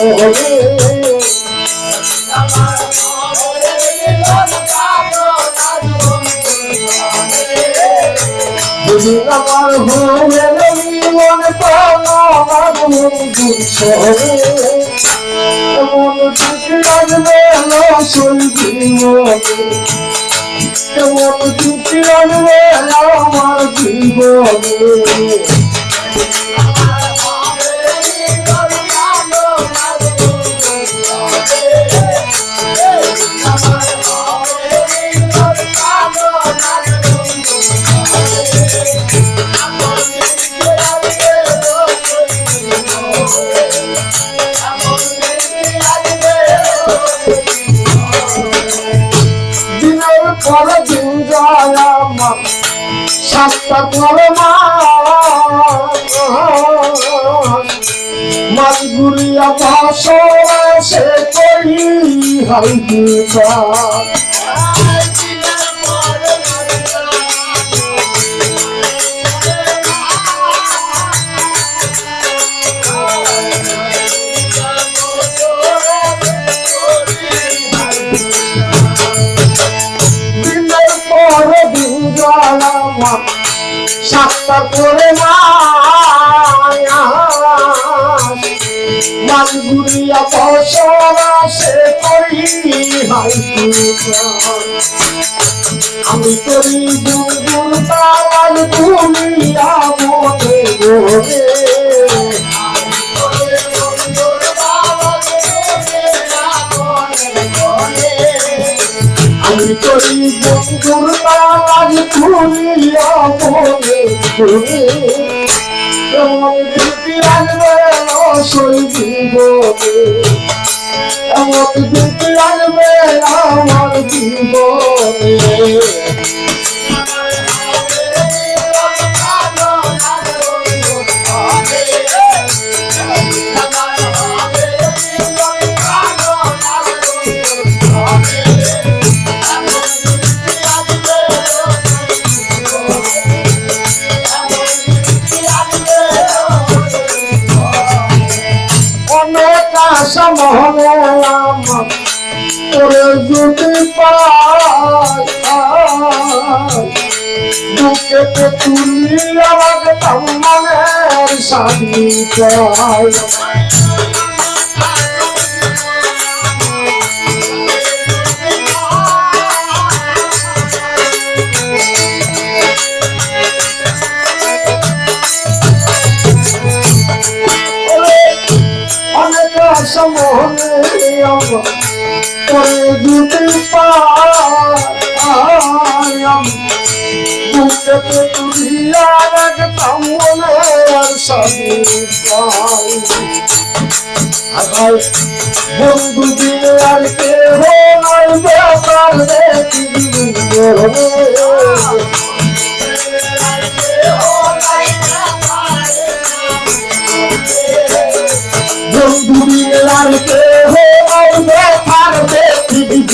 করে যদি আমার হয়ে মন দুঃখ লাগবে জীবনে মন দুঃখ লাগবে আমার জীবনে করে মাছ গুলিয়া ভাষা সে করি হাই সাতটা করে মাছ গুলিয়া সে করি আমি করি গুনগুন তার তুমি মনে গোরে করি বন্ধুর আজ দুনিয়া মনে দুটি আনবে সই জীবনে তোরে যদি বুকেতে তুলি আমাকে তাম্মানের শাদি পাই অনেক আমার তোরে যদি পাই বুকেতে তুলি আমাকে তাম্মানের শাদি পাই আগাই বন্ধু দিলে আর কে হো নাই ব্যাপার দেখি।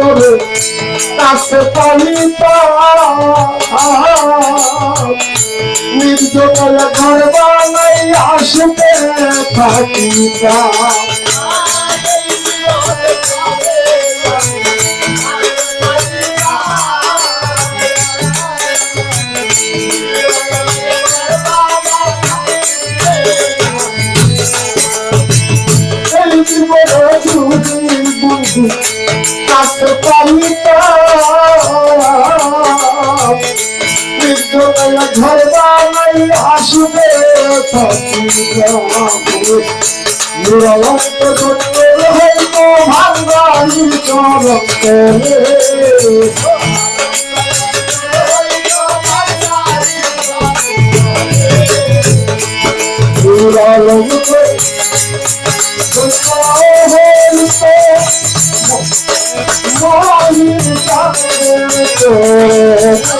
তোরে কাছে পানি নির্জনে ঘর বানাই আসবে থাকি এই জীবনে মধুর চরম Oh,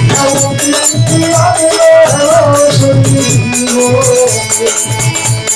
Oh,